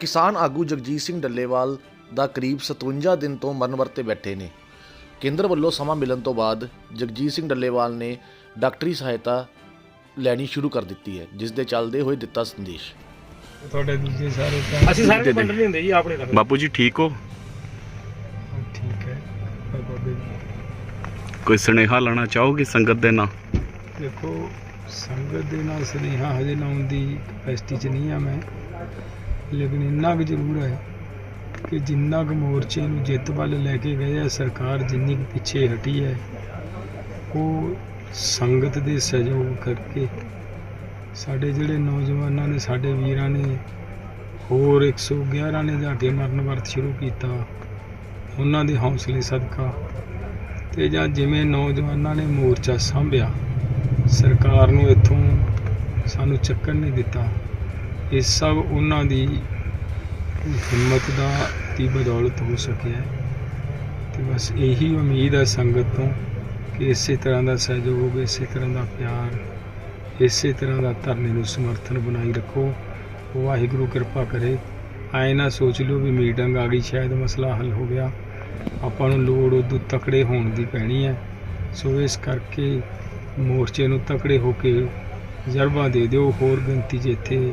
ਕਿਸਾਨ ਆਗੂ ਜਗਜੀਤ ਸਿੰਘ ਡੱਲੇਵਾਲ ਦਾ ਕਰੀਬ 57 ਦਿਨ ਤੋਂ ਮਰਨ ਵਰਤੇ ਬੈਠੇ ਨੇ। ਕੇਂਦਰ ਵੱਲੋਂ ਸਮਾਂ ਮਿਲਣ ਤੋਂ ਬਾਅਦ ਜਗਜੀਤ ਸਿੰਘ ਡੱਲੇਵਾਲ ਨੇ ਡਾਕਟਰੀ ਸਹਾਇਤਾ ਲੈਣੀ ਸ਼ੁਰੂ ਕਰ ਦਿੱਤੀ ਹੈ ਜਿਸ ਦੇ ਚੱਲਦੇ ਹੋਏ ਦਿੱਤਾ ਸੰਦੇਸ਼। ਤੁਹਾਡੇ ਦੂਜੇ ਸਾਰੇ ਭੈਣ ਅਸੀਂ ਸਾਰੇ ਪਿੰਡ ਨਹੀਂ ਹੁੰਦੇ ਜੀ ਆਪਣੇ ਰੱਖਦੇ ਬਾਪੂ ਜੀ ਠੀਕ ਹੋ? ਠੀਕ ਹੈ। ਪਰ ਬਾਬੇ ਜੀ, ਕੋਈ ਸੁਨੇਹਾ ਲਾਣਾ ਚਾਹੋਗੇ ਸੰਗਤ ਦੇ ਨਾਲ ਦੇਖੋ ਸੰਗਤ ਦੇ ਨਾਲ ਸੁਨੇਹਾ ਹਜੇ ਲਾਉਣ ਦੀ ਕਪੈਸਿਟੀ 'ਚ ਨਹੀਂ ਆ ਮੈਂ। ਲੇਕਿਨ ਇੰਨਾ ਕੁ ਜ਼ਰੂਰ ਹੈ ਕਿ ਜਿੰਨਾ ਕੁ ਮੋਰਚੇ ਨੂੰ ਜਿੱਤ ਵੱਲ ਲੈ ਕੇ ਗਏ ਆ, ਸਰਕਾਰ ਜਿੰਨੀ ਕੁ ਪਿੱਛੇ ਹਟੀ ਹੈ, ਉਹ ਸੰਗਤ ਦੇ ਸਹਿਯੋਗ ਕਰਕੇ ਸਾਡੇ ਜਿਹੜੇ ਨੌਜਵਾਨਾਂ ਨੇ, ਸਾਡੇ ਵੀਰਾਂ ਨੇ ਹੋਰ 111 ਨੇ ਜਾ ਕੇ ਮਰਨ ਵਰਤ ਸ਼ੁਰੂ ਕੀਤਾ, ਉਹਨਾਂ ਦੇ ਹੌਸਲੇ ਸਦਕਾ ਤੇ ਜਾਂ ਜਿਵੇਂ ਨੌਜਵਾਨਾਂ ਨੇ ਮੋਰਚਾ ਸੰਭਿਆ, ਸਰਕਾਰ ਨੂੰ ਇੱਥੋਂ ਸਾਨੂੰ ਚੱਕਰ ਨਹੀਂ ਦਿੱਤਾ। ਇਹ ਸਭ ਉਹਨਾਂ ਦੀ ਹਿੰਮਤ ਦਾ ਦੀ ਬਦੌਲਤ ਹੋ ਸਕਿਆ ਹੈ। ਤੇ ਬਸ ਇਹੀ ਉਮੀਦ ਹੈ ਸੰਗਤ ਤੋਂ ਕਿ ਇਸੇ ਤਰ੍ਹਾਂ ਦਾ ਸਹਿਯੋਗ, ਇਸੇ ਤਰ੍ਹਾਂ ਦਾ ਪਿਆਰ, ਇਸੇ ਤਰ੍ਹਾਂ ਦਾ ਧਰਨੇ ਨੂੰ ਸਮਰਥਨ ਬਣਾਈ ਰੱਖੋ। ਵਾਹਿਗੁਰੂ ਕਿਰਪਾ ਕਰੇ। ਐ ਨਾ ਸੋਚ ਲਿਓ ਵੀ ਮੀਟਿੰਗ ਆ ਗਈ, ਸ਼ਾਇਦ ਮਸਲਾ ਹੱਲ ਹੋ ਗਿਆ। ਆਪਾਂ ਨੂੰ ਲੋੜ ਉਦੋਂ ਤਕੜੇ ਹੋਣ ਦੀ ਪੈਣੀ ਹੈ। ਸੋ ਇਸ ਕਰਕੇ ਮੋਰਚੇ ਨੂੰ ਤਕੜੇ ਹੋ ਕੇ ਜਰਬਾ ਦੇ ਦਿਓ। ਹੋਰ ਗਿਣਤੀ 'ਚ ਇੱਥੇ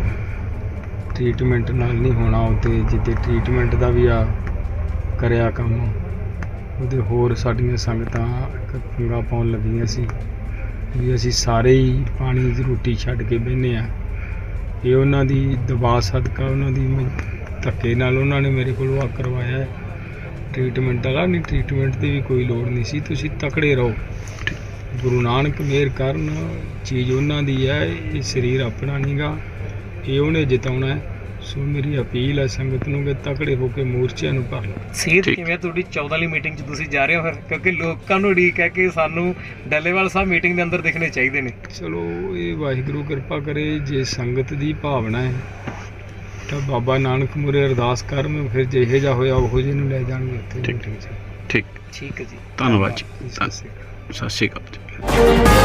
ਟ੍ਰੀਟਮੈਂਟ ਨਾਲ ਨਹੀਂ ਹੋਣਾ ਉਹਤੇ ਜਿੱਤੇ ਟ੍ਰੀਟਮੈਂਟ ਦਾ ਵੀ ਆ ਕਰਿਆ ਕੰਮ, ਉਹਦੇ ਹੋਰ ਸਾਡੀਆਂ ਸੰਗਤਾਂ ਇੱਕ ਪੰਗਾ ਪਾਉਣ ਲੱਗੀਆਂ ਸੀ। ਵੀ ਅਸੀਂ ਸਾਰੇ ਹੀ ਪਾਣੀ ਦੀ ਰੋਟੀ ਛੱਡ ਕੇ ਬਹਿੰਦੇ ਆ ਇਹ ਉਹਨਾਂ ਦੀ ਦਬਾਅ ਸਦਕਾ, ਉਹਨਾਂ ਦੀ ਧੱਕੇ ਨਾਲ ਉਹਨਾਂ ਨੇ ਮੇਰੇ ਕੋਲ ਆ ਕਰਵਾਇਆ ਹੈ। ਟ੍ਰੀਟਮੈਂਟ ਵਾਲਾ ਨਹੀਂ ਟ੍ਰੀਟਮੈਂਟ ਦੀ ਵੀ ਕੋਈ ਲੋੜ ਨਹੀਂ ਸੀ। ਤੁਸੀਂ ਤਕੜੇ ਰਹੋ। ਗੁਰੂ ਨਾਨਕ ਮੇਰ ਕਰਨ, ਚੀਜ਼ ਉਹਨਾਂ ਦੀ ਹੈ, ਇਹ ਸਰੀਰ ਆਪਣਾ ਨਹੀਂਗਾ ਇਹ ਉਹਨੇ ਜਿਤਾਉਣਾ ਹੈ। ਸੋ ਮੇਰੀ ਅਪੀਲ ਹੈ ਸੰਗਤ ਨੂੰ ਕਿ ਤਕੜੇ ਹੋ ਕੇ ਮੋਰਚਿਆਂ ਨੂੰ ਭਰ ਲਓ ਸਿਹਤ ਠੀਕ। ਕਿਵੇਂ ਤੁਹਾਡੀ 14 ਵਾਲੀ ਮੀਟਿੰਗ 'ਚ ਤੁਸੀਂ ਜਾ ਰਹੇ ਹੋ ਫਿਰ? ਕਿਉਂਕਿ ਲੋਕਾਂ ਨੂੰ ਉਡੀਕ ਹੈ ਕਿ ਸਾਨੂੰ ਡੱਲੇਵਾਲ ਸਾਹਿਬ ਮੀਟਿੰਗ ਦੇ ਅੰਦਰ ਦਿਖਣੇ ਚਾਹੀਦੇ ਨੇ। ਚਲੋ ਇਹ ਵਾਹਿਗੁਰੂ ਕਿਰਪਾ ਕਰੇ ਜੇ ਸੰਗਤ ਦੀ ਭਾਵਨਾ ਹੈ ਤਾਂ ਬਾਬਾ ਨਾਨਕ ਮੁਰੇ ਅਰਦਾਸ ਕਰਨ ਫਿਰ ਜਿਹੇ ਜਾ ਹੋਇਆ ਉਹੋ ਜਿਹੇ ਨੂੰ ਲੈ ਜਾਣਗੇ ਉੱਥੇ ਠੀਕ। meeting 'ਚ। ਠੀਕ। ਠੀਕ ਹੈ ਜੀ। ਧੰਨਵਾਦ ਜੀ। ਸਤਿ ਸ਼੍ਰੀ ਅਕਾਲ। ਸਤਿ ਸ਼੍ਰੀ ਅਕਾਲ। ਜੀ